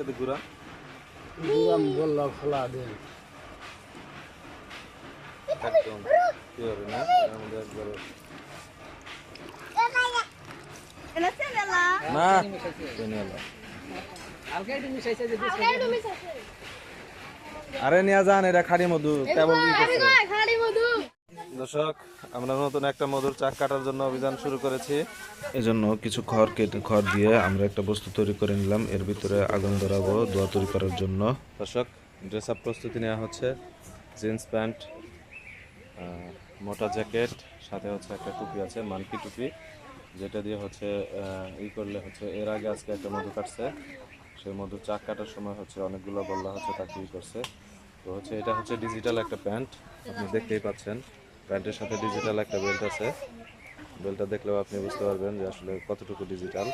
সাথে ঘুরা দুরাম বললা খোলা দেন একদম না একবারে না। আরে নিয়ে যান এটা খাড়ি মধু করছে। দর্শক আমরা নতুন একটা মধুর চাক কাটার জন্য অভিযান শুরু করেছি। এজন্য কিছু খড় কেটে খড় দিয়ে আমরা একটা বস্তু তৈরি করে নিলাম। এর ভিতরে আগুন ধরাবো দোয়া তৈরি করার জন্য। দর্শক ড্রেস আপ প্রস্তুতি নেওয়া হচ্ছে। জিন্স প্যান্ট মোটা জ্যাকেট সাথে হচ্ছে একটা টুপি আছে মানকি টুপি যেটা দিয়ে হচ্ছে ই করলে হচ্ছে এর আগে আজকে একটা মধু কাটছে। সেই মধু চাক কাটার সময় হচ্ছে অনেকগুলো বল্লা হচ্ছে তাকে ই করছে। তো হচ্ছে এটা হচ্ছে ডিজিটাল একটা প্যান্ট আপনি দেখতেই পাচ্ছেন। প্যান্টের সাথে ডিজিটাল একটা বেল্ট আছে। বেল্টটা দেখলেও আপনি বুঝতে পারবেন যে আসলে কতটুকু ডিজিটাল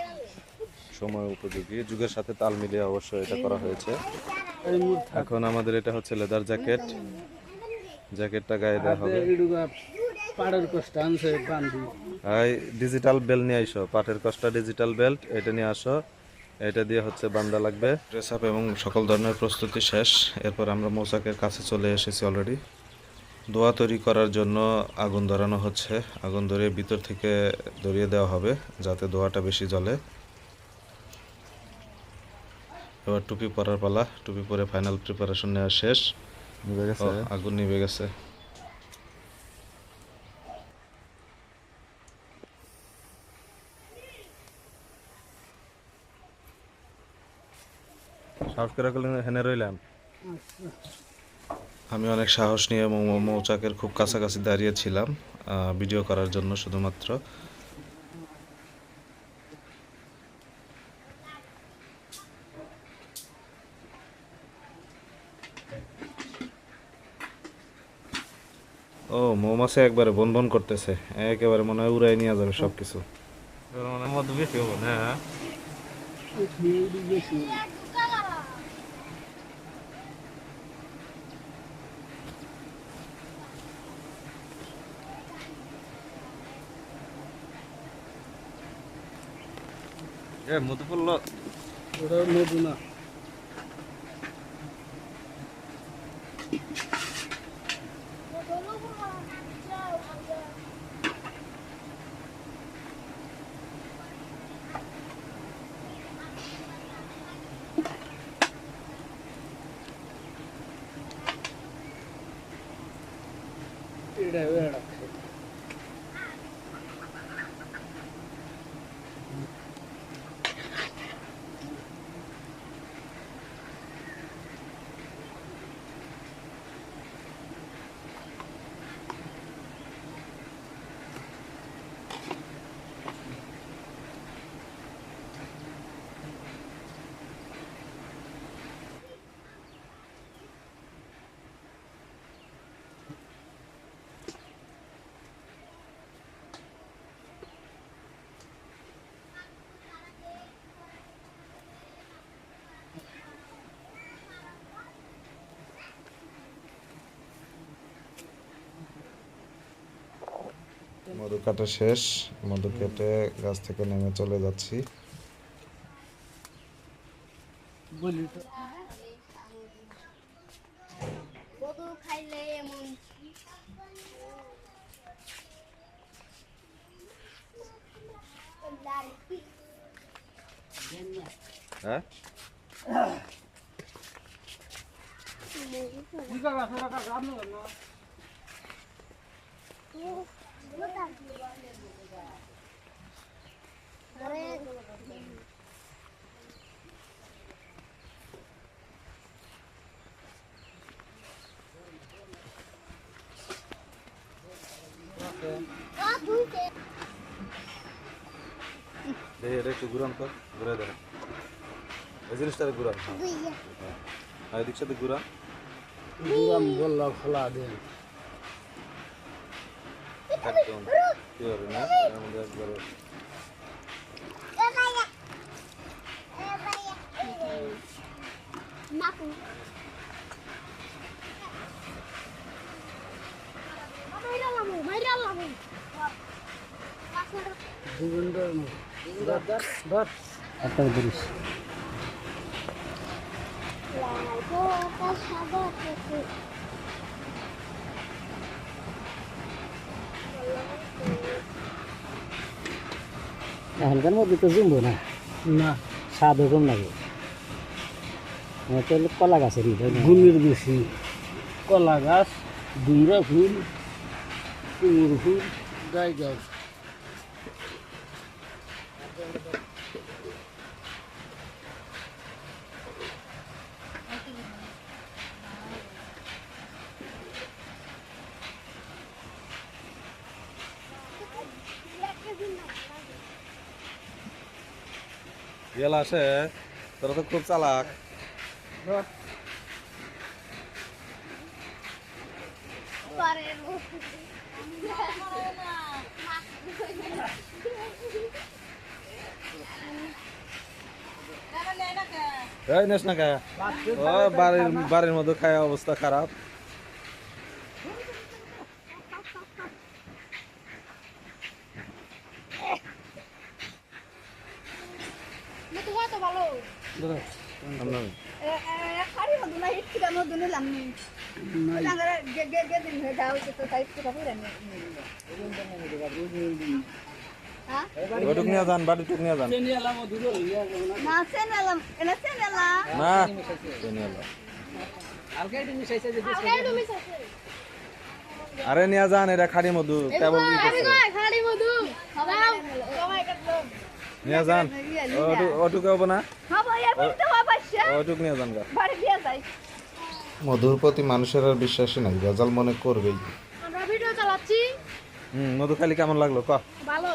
সময় উপযোগী। যুগের সাথে তাল মিলিয়ে অবশ্য এটা করা হয়েছে। এখন আমাদের এটা হচ্ছে লেদার জ্যাকেট জ্যাকেটটা গায়ে দেওয়া হবে। এই ডিজিটাল বেল্ট নিয়ে আইসো। পাটের কষ্টা ডিজিটাল বেল্ট এটা নিয়ে আসো। এটা দিয়ে হচ্ছে বান্দা লাগবে। ড্রেস আপ এবং সকল ধরনের প্রস্তুতি শেষ। এরপর আমরা মৌচাকের কাছে চলে এসেছি অলরেডি দোয়া তৈরি করার জন্য আগুন ধরানো হচ্ছে। আগুন ধরিয়ে ভিতর থেকে ধরিয়ে দেওয়া হবে যাতে দোয়াটা বেশি জ্বলে। এবার টুপি পরার পালা। টুপি পরে ফাইনাল প্রিপারেশন নেওয়া শেষ। নিভে গেছে। আগুন নিভে গেছে। সাহস করে করলেন হেনে রইলাম। আমি অনেক সাহস নিয়ে মৌচাকের খুব কাছাকাছি দাঁড়িয়েছিলাম আহ, ভিডিও করার জন্য শুধুমাত্র। ও মৌমাছি একবারে বন বন করতেছে। একেবারে মনে হয় উড়াই নিয়ে যাবে সব কিছু মধু বেশি হব। এ মধু পড়ল ওটা মধু না। এটা এটা। মধু কাটা শেষ। মধু কেটে গাছ থেকে নেমে চলে যাচ্ছি। বলি তো। মধু খাইলে এমন হ্যাঁ? দেখি এটা একটু ঘুরান তো ঘুরে দেখ এই জিনিসটা ঘুরান হ্যাঁ আর এদিক সাথে ঘুরান দুরাম বললা খোলা দেন একদম কি হবে না এর মধ্যে একবারে মাকু মাইরা লামু মাইরা লামু দুগুন্ডার ধর ধর একটা ধরিস লাইবটা সাদা এখনকার মধ্যে তো জুমবো না। না। স্বাদ কম লাগে। আমার তো হলো কলা গাছেরই? গুণের বেশি। কলা গাছ ডুমরা ফুল কুমুর ফুল গাই গাছ গেলা আসে, তোরা তো খুব চালাক। এই, নেস না ও, বাড়ির বাড়ির মধ্যে খায় অবস্থা খারাপ তোমার তো ভালো আমরা- খালি মধু না হিট কিটা মধু নিলাম নি নাই তাঙ্গারে গে গে গে দিন হয়ে যাও তো তাই কিটা করে নে হ্যাঁ নিয়ে যান বাড়িটুক নিয়ে যান। না। এনা সেনালা না। সাথে আরে নিয়ে যান এটা খাড়ি মধু খালি মধু। নিয়ে যান। ওটুক হব না? ওটুক নিয়ে যান গা। বাড়ি দিয়ে যাই। মধুর প্রতি মানুষের আর বিশ্বাসী নাই গজাল মনে করবেই। আমরা ভিডিও চালাচ্ছি। হুম মধু খালি কেমন লাগল? ক। ভালো।